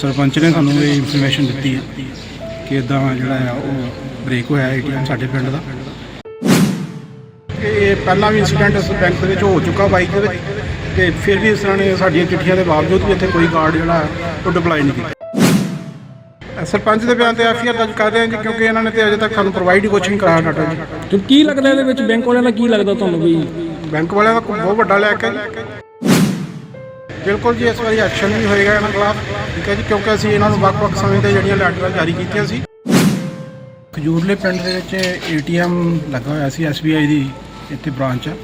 ਸਰਪੰਚ ਨੇ ਸਾਨੂੰ ਇਹ ਇਨਫੋਰਮੇਸ਼ਨ ਦਿੱਤੀ ਹੈ ਕਿ ਇਦਾਂ ਜਿਹੜਾ ਆ ਉਹ ਬ੍ਰੇਕ ਹੋਇਆ ਏਟੀਐਮ ਸਾਡੇ ਪਿੰਡ ਦਾ। ਇਹ ਪਹਿਲਾਂ ਵੀ ਇੰਸੀਡੈਂਟ ਇਸ ਬੈਂਕ ਦੇ ਵਿੱਚ ਹੋ ਚੁੱਕਾ ਬਾਈਕ ਦੇ ਵਿੱਚ ਤੇ ਫਿਰ ਵੀ ਇਸ ਤਰ੍ਹਾਂ ਨੇ ਸਾਡੀਆਂ ਚਿੱਠੀਆਂ ਦੇ ਬਾਵਜੂਦ ਵੀ ਇੱਥੇ ਕੋਈ ਗਾਰਡ ਜਿਹੜਾ ਹੈ ਉਹ ਡਿਪਲਾਈ ਨਹੀਂ ਕੀਤਾ। ਸਰਪੰਚ ਦੇ ਬਿਆਨ ਤੇ ਐਫਆਈਆਰ ਦਰਜ ਕਰ ਰਹੇ ਹਾਂ ਜੀ ਕਿਉਂਕਿ ਇਹਨਾਂ ਨੇ ਤੇ ਅਜੇ ਤੱਕ ਸਾਨੂੰ ਪ੍ਰੋਵਾਈਡ ਹੀ ਕੁਛ ਨਹੀਂ ਕਰਾਇਆ ਡਾਟਾ ਜੀ। ਤੇ ਕੀ ਲੱਗਦਾ ਇਹਦੇ ਵਿੱਚ ਬੈਂਕ ਵਾਲਿਆਂ ਦਾ ਕੀ ਲੱਗਦਾ ਤੁਹਾਨੂੰ ਵੀ? ਬੈਂਕ ਵਾਲਿਆਂ ਦਾ ਬਹੁਤ ਵੱਡਾ ਲੈ ਕੇ ਬਿਲਕੁਲ ਜੀ, ਇਸ ਵਾਰੀ ਐਕਸ਼ਨ ਵੀ ਹੋਏਗਾ ਇਹਨਾਂ ਖਿਲਾਫ। ਠੀਕ ਹੈ ਜੀ, ਕਿਉਂਕਿ ਅਸੀਂ ਇਹਨਾਂ ਨੂੰ ਵੱਖ-ਵੱਖ ਸਮੇਂ ਤੇ ਜਿਹੜੀਆਂ ਲੈਟਰਾਂ ਜਾਰੀ ਕੀਤੀਆਂ ਸੀ। ਖਜੂਰਲੇ ਪਿੰਡ ਦੇ ਵਿੱਚ ਏਟੀਐਮ ਲੱਗਾ ਹੋਇਆ ਸੀ SBI ਦੀ ਇੱਥੇ ਬ੍ਰਾਂਚ ਆ।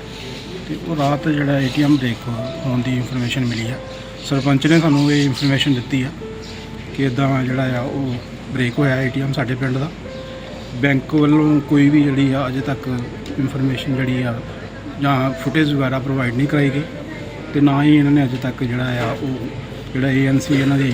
ਤੇ ਉਹ ਰਾਤ ਜਿਹੜਾ ਏਟੀਐਮ ਬ੍ਰੇਕ ਹੋਣ ਦੀ ਇਨਫੋਰਮੇਸ਼ਨ ਮਿਲੀ ਆ। ਸਰਪੰਚ ਨੇ ਸਾਨੂੰ ਇਹ ਇਨਫੋਰਮੇਸ਼ਨ ਦਿੱਤੀ ਆ ਕਿ ਇਦਾਂ ਜਿਹੜਾ ਆ, ਉਹ ਬ੍ਰੇਕ ਹੋਇਆ ਏਟੀਐਮ ਸਾਡੇ ਪਿੰਡ ਦਾ। ਬੈਂਕ ਵੱਲੋਂ ਕੋਈ ਵੀ ਜਿਹੜੀ ਆ, ਅਜੇ ਤੱਕ ਇਨਫੋਰਮੇਸ਼ਨ ਜਿਹੜੀ ਆ, ਜਾਂ ਫੁਟੇਜ ਵਗੈਰਾ ਪ੍ਰੋਵਾਈਡ ਨਹੀਂ ਕਰਾਈ ਗਈ। ਤੇ ਨਾ ਹੀ ਇਹਨਾਂ ਨੇ ਅਜੇ ਤੱਕ ਜਿਹੜਾ ਆ ਉਹ ਜਿਹੜਾ ਏਐਨਸੀ ਇਹਨਾਂ ਦੀ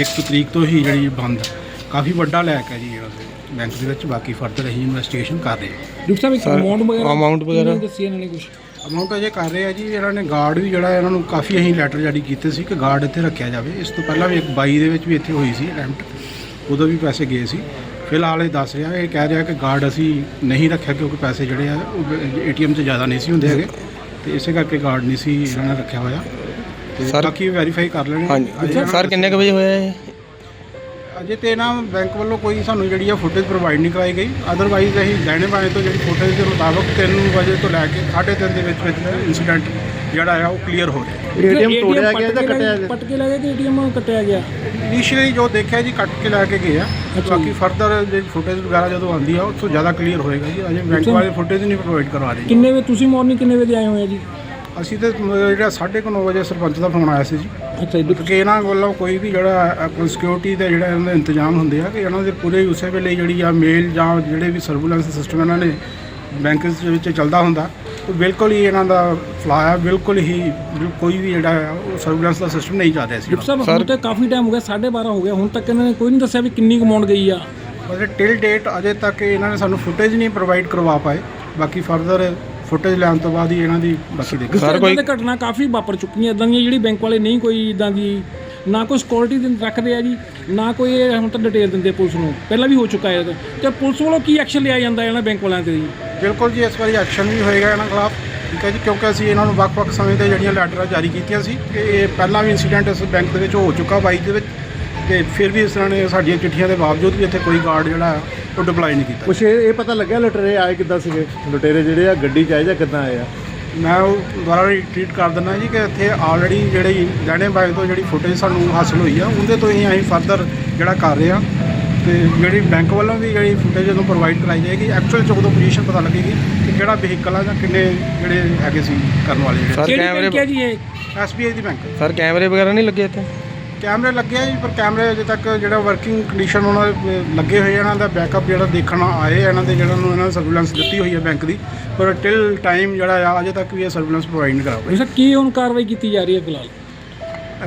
ਇੱਕ ਤਰੀਕ ਤੋਂ ਹੀ ਜਿਹੜੀ ਬੰਦ ਕਾਫੀ ਵੱਡਾ ਲੈਕ ਹੈ ਜੀ ਇਹਨਾਂ ਦੇ ਬੈਂਕ ਦੇ ਵਿੱਚ ਬਾਕੀ ਫਰਦਰ ਅਸੀਂ ਇਨਵੈਸਟੀਗੇਸ਼ਨ ਕਰ ਰਹੇ ਹਾਂ ਡਾਕਟਰ ਸਾਹਿਬ ਇੱਕ ਅਮਾਉਂਟ ਵਗੈਰਾ amount ਵਗੈਰਾ? ਦੱਸੀ ਇਹਨਾਂ ਨੇ ਕੁਝ ਅਮਾਉਂਟ ਅਜੇ ਕਰ ਰਹੇ ਆ ਜੀ ਇਹਨਾਂ ਨੇ ਗਾਰਡ ਵੀ ਜਿਹੜਾ ਇਹਨਾਂ ਨੂੰ ਕਾਫੀ ਅਸੀਂ ਲੈਟਰ ਜਾਰੀ ਕੀਤੇ ਸੀ ਕਿ ਗਾਰਡ ਇੱਥੇ ਰੱਖਿਆ ਜਾਵੇ। ਇਸ ਤੋਂ ਪਹਿਲਾਂ ਵੀ ਇੱਕ 22 ਦੇ ਵਿੱਚ ਵੀ ਇੱਥੇ ਹੋਈ ਸੀ ਅਟੈਂਪਟ ਉਦੋਂ ਵੀ ਪੈਸੇ ਗਏ ਸੀ। ਫਿਲਹਾਲ ਇਹ ਦੱਸ ਰਿਹਾ ਇਹ ਕਹਿ ਰਿਹਾ ਕਿ ਗਾਰਡ ਅਸੀਂ ਨਹੀਂ ਰੱਖਿਆ ਕਿਉਂਕਿ ਪੈਸੇ ਜਿਹੜੇ ਆ ਉਹ ਏਟੀਐਮ 'ਚ ਜ਼ਿਆਦਾ ਨਹੀਂ ਸੀ ਹੁੰਦੇ ਹੈਗੇ। ਤੇ ਇਸੇ ਕਰਕੇ ਗਾਰਡ ਨਹੀਂ ਸੀ ਇਹਨਾਂ ਨੇ ਰੱਖਿਆ ਹੋਇਆ। ਤੇ ਬਾਕੀ ਵੈਰੀਫਾਈ ਕਰ ਲੈਣੇ। ਹਾਂਜੀ। ਸਰ ਕਿੰਨੇ ਕੁ ਵਜੇ ਹੋਇਆ ਇਹ? ਅਜੇ ਤੇ ਨਾ ਬੈਂਕ ਵੱਲੋਂ ਕੋਈ ਸਾਨੂੰ ਜਿਹੜੀ ਆ ਫੁਟੇਜ ਪ੍ਰੋਵਾਈਡ ਨਹੀਂ ਕਰਾਈ ਗਈ। ਅਦਰਵਾਈਜ਼ ਅਸੀਂ ਲੈਣੇ ਬਾਏ ਤੋਂ ਜਿਹੜੀ ਫੁਟੇਜ ਦੇ ਮੁਤਾਬਕ 3 ਵਜੇ ਤੋਂ ਲੈ ਕੇ 3:30 ਦੇ ਵਿੱਚ ਵਿੱਚ ਇਨਸੀਡੈਂਟ ਜਿਹੜਾ ਆ ਉਹ ਕਲੀਅਰ ਹੋ ਰਿਹਾ। ਏਟੀਐਮ ਤੋੜਿਆ ਗਿਆ ਜਾਂ ਕੱਟਿਆ ਗਿਆ? ਪਟ ਕੇ ਲੈ ਗਏ ਕਿ ਏਟੀਐਮ ਕੱਟਿਆ ਗਿਆ। ਇਨੀਸ਼ੀਅਲੀ ਜੋ ਦੇਖਿਆ ਜੀ ਕੱਟ ਕੇ ਲੈ ਕੇ ਗਏ ਆ। ਬਾਕੀ ਫਰਦਰ ਜਿਹੜੀ ਫੁਟੇਜ ਵਗੈਰਾ ਜਦੋਂ ਆਉਂਦੀ ਆ ਤੋਂ ਜ਼ਿਆਦਾ ਕਲੀਅਰ ਹੋਏਗਾ ਜੀ ਅਜੇ ਬੈਂਕ। ਵਾਲੇ ਫੁਟੇਜ ਨਹੀਂ ਪ੍ਰੋਵਾਈਡ ਕਰਵਾ ਰਹੇ ਜੀ। ਕਿੰਨੇ ਵਜੇ ਤੁਸੀਂ ਮਾਰਨਿੰਗ ਕਿੰਨੇ ਵਜੇ ਆਏ ਹੋਏ ਆ ਜੀ ਅਸੀਂ ਤੇ ਮ- ਜਿਹੜਾ 9:30 ਵਜੇ ਸਰਪੰਚ ਦਾ ਫੋਨ ਆਇਆ ਸੀ ਜੀ ਅੱਛਾ ਜੀ ਕਿ ਇਹਨਾਂ ਵੱਲੋਂ ਕੋਈ ਵੀ ਜਿਹੜਾ ਸਿਕਿਉਰਿਟੀ ਦਾ ਜਿਹੜਾ ਇਹਨਾਂ ਦਾ ਇੰਤਜ਼ਾਮ ਹੁੰਦੇ ਆ ਕਿ ਇਹਨਾਂ ਦੇ ਪੂਰੇ ਉਸੇ ਵੇਲੇ ਜਿਹੜੀ ਆ ਮੇਲ ਜਾਂ ਜਿਹੜੇ ਵੀ ਸਰਵੂਲੈਂਸ ਸਿਸਟਮ ਇਹਨਾਂ ਨੇ ਬੈਂਕ ਦੇ ਵਿੱਚ ਚੱਲਦਾ ਹੁੰਦਾ ਉਹ ਬਿਲਕੁਲ ਹੀ ਇਹਨਾਂ ਦਾ ਫਲਾਇਆ ਬਿਲਕੁਲ ਹੀ ਬਿਲ- ਕੋਈ ਵੀ ਜਿਹੜਾ ਆ ਉਹ ਸਰਵੂਲੈਂਸ ਦਾ ਸਿਸਟਮ ਨਹੀਂ ਚੱਲ ਰਿਹਾ ਸੀ ਡਾਕਟਰ ਸਾਹਿਬ ਹੁਣ। ਤੇ ਕਾਫੀ ਟਾਈਮ ਹੋ ਗਿਆ 12:30 ਹੋ ਗਿਆ ਹੁਣ ਤੱਕ ਇਹਨਾਂ ਨੇ ਕੋਈ ਨਹੀਂ ਦੱਸਿਆ ਵੀ ਕਿੰਨੀ ਅਮਾਉਂਟ ਗਈ ਆ। ਪਰ ਟਿਲ ਡੇਟ ਅਜੇ ਤੱਕ ਇਹਨਾਂ ਨੇ ਸਾਨੂੰ ਫੁਟੇਜ ਨਹੀਂ ਪ੍ਰੋਵਾਈਡ ਕਰਵਾ ਪਾਏ ਬਾਕੀ ਫਰਦਰ ਫੁਟੇਜ ਲੈਣ ਤੋਂ ਬਾਅਦ ਹੀ ਇਹਨਾਂ ਦੀ ਬਾਕੀ ਦੇਖੋ। ਸਰ ਕੋਈ- ਘਟਨਾ ਕਾਫੀ ਵਾਪਰ ਚੁੱਕੀਆਂ ਇਦਾਂ ਦੀਆਂ ਜਿਹੜੀ ਬੈਂਕ ਵਾਲੇ ਨਹੀਂ ਕੋਈ ਇਦਾਂ ਦੀ ਨਾ ਕੋਈ ਸਿਕਿਉਰਿਟੀ ਰੱਖਦੇ ਆ ਜੀ ਨਾ ਕੋਈ ਇਹ ਹੁਣ ਤਾਂ ਡਿਟੇਲ ਦਿੰਦੇ ਪੁਲਿਸ ਨੂੰ ਪਹਿਲਾਂ ਵੀ ਹੋ ਚੁੱਕਾ ਹੈ ਇਹ। ਤੇ। ਪੁਲਿਸ ਵੱਲੋਂ ਕੀ ਐਕਸ਼ਨ ਲਿਆ ਜਾਂਦਾ ਇਹਨਾਂ ਬੈਂਕ ਵਾਲਿਆਂ ਤੇ ਜੀ? ਬਿਲਕੁਲ ਜੀ ਇਸ ਵਾਰੀ ਐਕਸ਼ਨ ਵੀ ਹੋਏਗਾ ਇਹਨਾਂ ਖਿਲਾਫ। ਠੀਕ ਹੈ ਜੀ ਕਿਉਂਕਿ ਅਸੀਂ ਇਹਨਾਂ ਨੂੰ ਵੱਖ-ਵੱਖ ਸਮੇਂ ਤੇ ਜਿਹੜੀਆਂ ਲੈਟਰਾਂ ਜਾਰੀ ਕੀਤੀਆਂ ਸੀ ਕਿ ਇਹ ਪਹਿਲਾਂ ਵੀ ਇਨਸੀਡੈਂਟ ਇਸ ਬੈਂਕ ਦੇ ਵਿੱਚ ਹੋ ਚੁੱਕਾ ਬਾਈਕ ਦੇ ਵਿੱਚ ਤੇ ਫਿਰ ਵੀ ਇਸ ਤਰ੍ਹਾਂ ਨੇ ਸਾਡੀਆਂ ਚਿੱਠੀਆਂ ਦੇ ਬਾਵਜੂਦ ਵੀ ਇੱਥੇ ਕੋਈ ਗਾਰਡ ਜਿਹੜਾ ਉਹ ਡਿਪਲਾਈ ਨਹੀਂ ਕੀਤਾ। ਕੁਛ ਇਹ ਇਹ ਪਤਾ ਲੱਗਿਆ ਲੁਟੇਰੇ ਆਏ ਕਿੱਦਾਂ ਸੀਗੇ? ਲੁਟੇਰੇ ਜਿਹੜੇ ਆ ਗੱਡੀ 'ਚ ਆਏ ਜਾਂ ਕਿੱਦਾਂ ਆਏ ਆ? ਮੈਂ ਉਹ ਦੁਬਾਰਾ ਰਿਟਰੀਟ ਕਰ ਦਿੰਦਾ ਜੀ ਕਿ ਇੱਥੇ ਆਲਰੇਡੀ ਜਿਹੜੀ ਗਹਿਣੇ ਬਾਈ ਤੋਂ ਜਿਹੜੀ ਫੁਟੇਜ ਸਾਨੂੰ ਹਾਸਲ ਹੋਈ ਆ ਉਹਦੇ ਤੋਂ ਹੀ ਅਸੀਂ ਫਰਦਰ ਜਿਹੜਾ ਕਰ ਰਹੇ ਆ। ਤੇ ਜਿਹੜੀ ਬੈਂਕ ਵੱਲੋਂ ਵੀ ਜਿਹੜੀ ਫੁਟੇਜ ਜਦੋਂ ਪ੍ਰੋਵਾਈਡ ਕਰਾਈ ਜਾਏਗੀ ਐਕਚੁਅਲ ਚ ਉਦੋਂ ਪੋਜੀਸ਼ਨ ਪਤਾ ਲੱਗੇਗੀ ਕਿ ਕਿਹੜਾ ਵਹੀਕਲ ਆ ਜਾਂ ਕਿੰਨੇ ਜਿਹੜੇ ਹੈਗੇ ਸੀ ਕਰਨ ਵਾਲੇ ਜਿਹੜੇ। ਸਰ ਕਿਹੜੀ ਕੈਮਰੇ ਹੈ ਜੀ ਇਹ? ਐਸਬੀਆਈ ਦੀ ਬੈਂਕ ਸਰ ਕੈਮਰੇ ਵਗੈਰਾ ਨਹੀਂ ਲੱਗੇ ਇੱਥੇ? ਕੈਮਰੇ ਲੱਗੇ ਆ ਜੀ ਪਰ ਕੈਮਰੇ ਅਜੇ ਤੱਕ ਜਿਹੜਾ ਵਰਕਿੰਗ ਕੰਡੀਸ਼ਨ ਉਹਨਾਂ ਦੇ ਲੱਗੇ ਹੋਏ ਆ, ਇਹਨਾਂ ਦਾ ਬੈਕਅਪ ਜਿਹੜਾ ਦੇਖਣ ਆਏ ਆ, ਇਹਨਾਂ ਦੇ ਜਿਹੜਾ ਨੂੰ ਇਹਨਾਂ ਨੇ ਸਰਵੇਲੈਂਸ ਦਿੱਤੀ ਹੋਈ ਹੈ ਬੈਂਕ ਦੀ ਪਰ ਟਿਲ ਟਾਈਮ ਜਿਹੜਾ ਆ ਅਜੇ ਤੱਕ ਵੀ ਇਹ ਸਰਵੇਲੈਂਸ ਪ੍ਰੋਵਾਈਡ ਨਹੀਂ ਕਰਾ ਸਰ ਕੀ ਹੁਣ ਕਾਰਵਾਈ ਕੀਤੀ ਜਾ ਰਹੀ ਹੈ ਫਿਲਹਾਲ?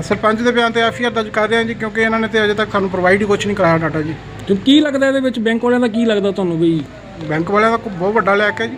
ਸਰਪੰਚ ਦੇ ਬਿਆਨ ਤੇ ਐਫਆਈਆਰ ਦਰਜ ਕਰ ਰਹੇ ਹਾਂ ਜੀ ਕਿਉਂਕਿ ਇਹਨਾਂ ਨੇ ਤੇ ਅਜੇ ਤੱਕ ਸਾਨੂੰ ਪ੍ਰੋਵਾਈਡ ਹੀ ਕੁਝ ਨਹੀਂ ਕਰਾਇਆ ਡਾਟਾ ਜੀ। ਤੇ ਕੀ ਲੱਗਦਾ ਇਹਦੇ ਵਿੱਚ ਬੈਂਕ ਵਾਲਿਆਂ ਦਾ ਕੀ ਲੱਗਦਾ ਤੁਹਾਨੂੰ ਵੀ? ਬੈਂਕ ਵਾਲਿਆਂ ਦਾ ਕੋਈ ਬਹੁਤ ਵੱਡਾ ਲੈਕ ਹੈ ਜੀ।